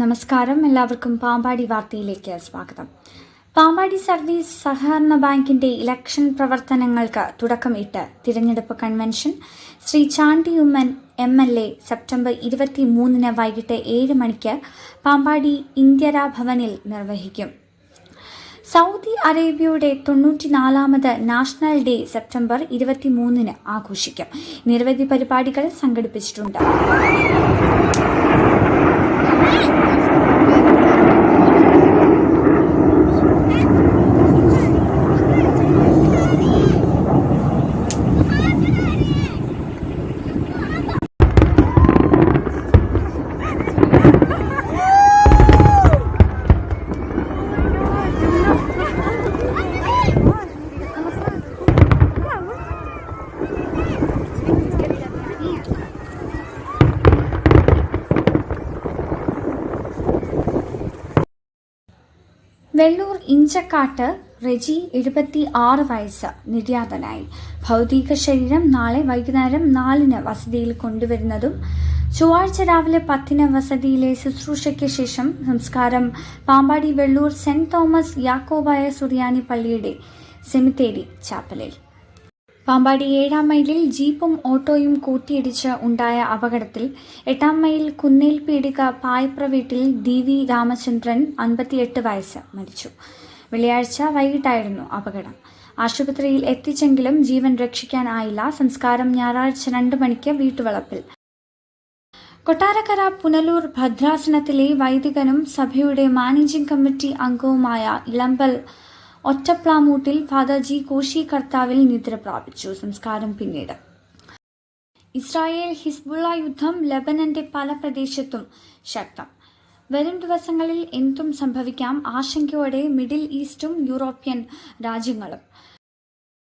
നമസ്കാരം. എല്ലാവർക്കും പാമ്പാടി വാർത്തയിലേക്ക് സ്വാഗതം. പാമ്പാടി സർവീസ് സഹകരണ ബാങ്കിന്റെ ഇലക്ഷൻ പ്രവർത്തനങ്ങൾക്ക് തുടക്കമിട്ട് തിരഞ്ഞെടുപ്പ് convention. Shri Chandy Oommen M L A September ഇരുപത്തി മൂന്നിന് വൈകിട്ട് ഏഴ് മണിക്ക് പാമ്പാടി ഇന്ദിരാ ഭവനിൽ നിർവഹിക്കും. സൗദി അറേബ്യയുടെ തൊണ്ണൂറ്റിനാലാമത് നാഷണൽ ഡേ സെപ്റ്റംബർ ഇരുപത്തിമൂന്നിന് ആഘോഷിക്കും. നിരവധി പരിപാടികൾ സംഘടിപ്പിച്ചിട്ടുണ്ട്. വെള്ളൂർ ഇഞ്ചക്കാട്ട് റെജി എഴുപത്തി ആറ് വയസ്സ് നിര്യാതനായി. ഭൗതിക ശരീരം നാളെ വൈകുന്നേരം നാലിന് വസതിയിൽ കൊണ്ടുവരുന്നതും ചൊവ്വാഴ്ച രാവിലെ പത്തിന് വസതിയിലെ ശുശ്രൂഷയ്ക്ക് ശേഷം സംസ്കാരം പാമ്പാടി വെള്ളൂർ സെന്റ് തോമസ് യാക്കോബായ സുറിയാനി പള്ളിയുടെ സെമിത്തേരി ചാപ്പലിൽ. പാമ്പാടി ഏഴാം മൈലിൽ ജീപ്പും ഓട്ടോയും കൂട്ടിയിടിച്ച് ഉണ്ടായ അപകടത്തിൽ എട്ടാം മൈൽ കുന്നേൽ പീടിക പായ്പ്ര വീട്ടിൽ ദി വി രാമചന്ദ്രൻ അൻപത്തിയെട്ട് വയസ്സ് മരിച്ചു. വെള്ളിയാഴ്ച വൈകിട്ടായിരുന്നു അപകടം. ആശുപത്രിയിൽ എത്തിച്ചെങ്കിലും ജീവൻ രക്ഷിക്കാനായില്ല സംസ്കാരം ഞായറാഴ്ച രണ്ട് മണിക്ക് വീട്ടുവളപ്പിൽ. കൊട്ടാരക്കര പുനലൂർ ഭദ്രാസനത്തിലെ വൈദികനും സഭയുടെ മാനേജിംഗ് കമ്മിറ്റി അംഗവുമായ ഇളമ്പൽ ഒറ്റപ്ലാമൂട്ടിൽ ഫാദർ ജി കോശി കർത്താവിൽ നിദ്ര പ്രാപിച്ചു. സംസ്കാരം പിന്നീട്. ഇസ്രായേൽ ഹിസ്ബുള്ള യുദ്ധം ലബനന്റെ പല പ്രദേശത്തും ശക്തം. വരും ദിവസങ്ങളിൽ എന്തും സംഭവിക്കാം ആശങ്കയോടെ മിഡിൽ ഈസ്റ്റും യൂറോപ്യൻ രാജ്യങ്ങളും.